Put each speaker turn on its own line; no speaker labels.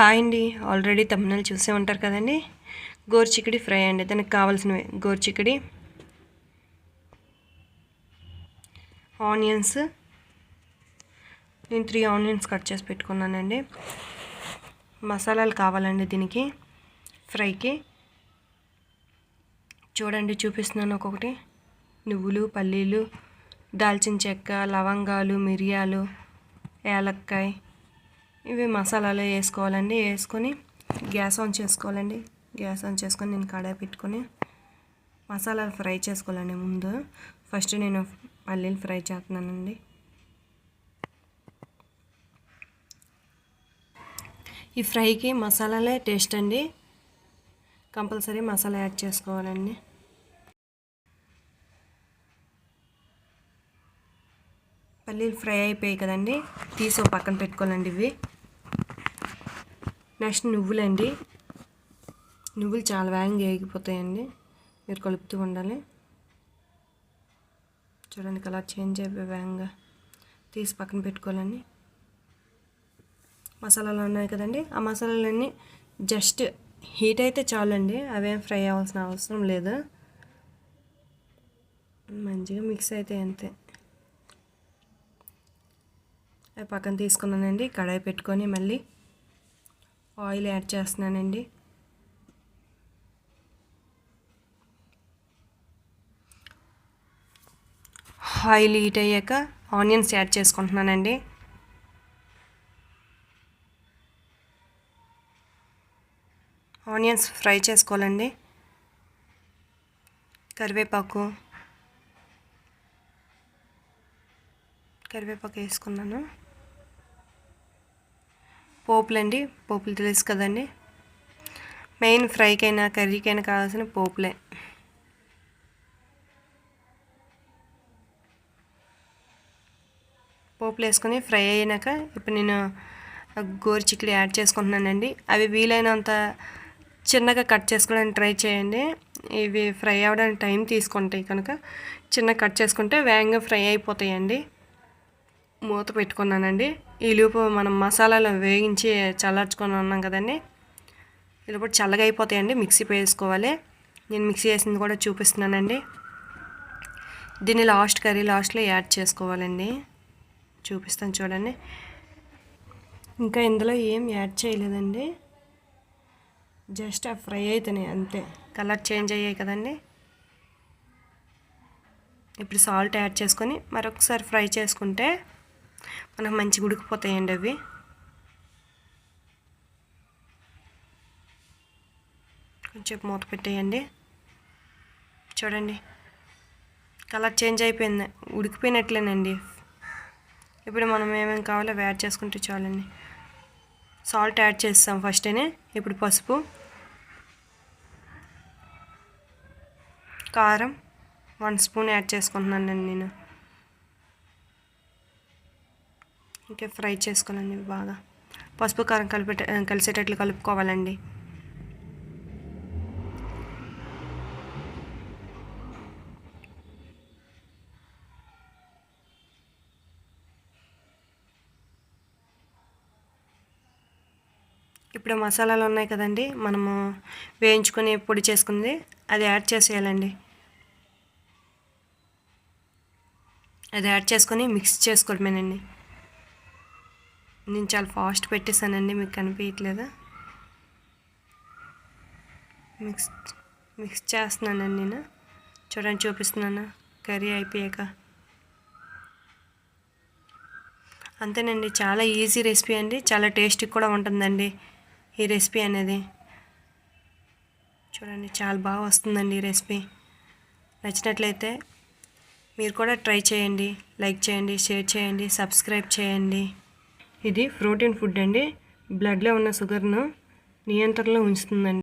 Hi అండి. Already Tamil Nadu చూసే ఉంటారు కదండి. గోరుచిక్కడి ఫ్రై అండి. దానికి కావాల్సినవి గోరుచిక్కడి ఆనియన్స్. నేను త్రీ ఆనియన్స్ కట్ చేసి పెట్టుకున్నానండి. మసాలాలు కావాలండి దీనికి ఫ్రైకి. చూడండి చూపిస్తున్నాను ఒక్కొక్కటి. నువ్వులు పల్లీలు దాల్చిన చెక్క లవంగాలు మిరియాలు ఏలక్కాయ. ఇవి మసాలాలు వేసుకోవాలండి. వేసుకొని గ్యాస్ ఆన్ చేసుకోవాలండి. గ్యాస్ ఆన్ చేసుకొని నేను కడాయి పెట్టుకొని మసాలాలు ఫ్రై చేసుకోవాలండి ముందు. ఫస్ట్ నేను పల్లీలు ఫ్రై చేస్తున్నానండి. ఈ ఫ్రైకి మసాలాలే టేస్ట్ అండి. కంపల్సరీ మసాలా యాడ్ చేసుకోవాలండి. పల్లీలు ఫ్రై అయిపోయాయి కదండి. తీసి పక్కన పెట్టుకోవాలండి ఇవి. నెక్స్ట్ నువ్వులండి. నువ్వులు చాలా వేగంగా వేగిపోతాయండి. మీరు కలుపుతూ ఉండాలి. చూడండి కలర్ చేంజ్ అయిపోయి వేగంగా తీసి పక్కన పెట్టుకోవాలండి. మసాలాలు ఉన్నాయి కదండి. ఆ మసాలాలన్నీ జస్ట్ హీట్ అయితే చాలండి. అవేం ఫ్రై అవ్వాల్సిన అవసరం లేదు. మంచిగా మిక్స్ అయితే అంతే. అవి పక్కన తీసుకున్నానండి. కడాయి పెట్టుకొని మళ్ళీ ఆయిల్ యాడ్ చేస్తున్నానండి. ఆయిల్ హీట్ అయ్యాక ఆనియన్స్ యాడ్ చేసుకుంటున్నానండి. ఆనియన్స్ ఫ్రై చేసుకోవాలండి. కరివేపాకు కరివేపాకు వేసుకున్నాను. పోపులండి. పోపులు తెలుసు కదండి. మెయిన్ ఫ్రైకైనా కర్రీకైనా కావాల్సిన పోపులే. పోపులు వేసుకొని ఫ్రై అయినాక ఇప్పుడు నేను గోరు చిక్కుడు యాడ్ చేసుకుంటున్నానండి. అవి వీలైనంత చిన్నగా కట్ చేసుకోవడానికి ట్రై చేయండి. ఇవి ఫ్రై అవ్వడానికి టైం తీసుకుంటాయి కనుక చిన్న కట్ చేసుకుంటే వేగంగా ఫ్రై అయిపోతాయండి. మూత పెట్టుకున్నానండి. ఈలోపు మనం మసాలాలు వేగించి చల్లార్చుకొని ఉన్నాం కదండి. ఇప్పుడు చల్లగా అయిపోతాయండి మిక్సీ వేసుకోవాలి. నేను మిక్సీ వేసింది కూడా చూపిస్తున్నానండి. దీన్ని లాస్ట్ కర్రీ లాస్ట్లో యాడ్ చేసుకోవాలండి. చూపిస్తాను చూడండి. ఇంకా ఇందులో ఏం యాడ్ చేయలేదండి. జస్ట్ ఆ ఫ్రై అవుతున్నాయి అంతే. కలర్ చేంజ్ అయ్యాయి కదండి. ఇప్పుడు సాల్ట్ యాడ్ చేసుకొని మరొకసారి ఫ్రై చేసుకుంటే మనకు మంచిగా ఉడికిపోతాయండి అవి. కొంచెం మూత పెట్టేయండి. చూడండి. కలర్ చేంజ్ అయిపోయింది. ఉడికిపోయినట్లేనండి. ఇప్పుడు మనం ఏమేమి కావాలో యాడ్ చేసుకుంటే చాలండి. సాల్ట్ యాడ్ చేస్తాం ఫస్ట్నే ఇప్పుడు పసుపు. కారం. వన్ స్పూన్ యాడ్ చేసుకుంటున్నాను నేను. ఇంకా ఫ్రై చేసుకోవాలండి బాగా. పసుపు కారం కలిపే కలిసేటట్లు కలుపుకోవాలండి. ఇప్పుడు మసాలాలు ఉన్నాయి కదండి మనము వేయించుకొని పొడి చేసుకుంది అది యాడ్ చేసేయాలండి. అది యాడ్ చేసుకొని మిక్స్ చేసుకోవడమేనండి. నేను చాలా ఫాస్ట్ పెట్టేశానండి మీకు కనిపించట్లేదు మిక్స్ మిక్స్ చేస్తున్నానండి నేను. చూడండి చూపిస్తున్నాను. కర్రీ అయిపోయాక. అంతేనండి చాలా ఈజీ రెసిపీ అండి. చాలా టేస్టీ కూడా ఉంటుందండి ఈ రెసిపీ అనేది. చూడండి చాలా బాగా వస్తుందండి ఈ రెసిపీ. నచ్చినట్లయితే మీరు కూడా ట్రై చేయండి. లైక్ చేయండి షేర్ చేయండి సబ్స్క్రైబ్ చేయండి. ఇది ప్రోటీన్ ఫుడ్ అండి. బ్లడ్లో ఉన్న షుగర్ను నియంత్రణలో ఉంచుతుందండి.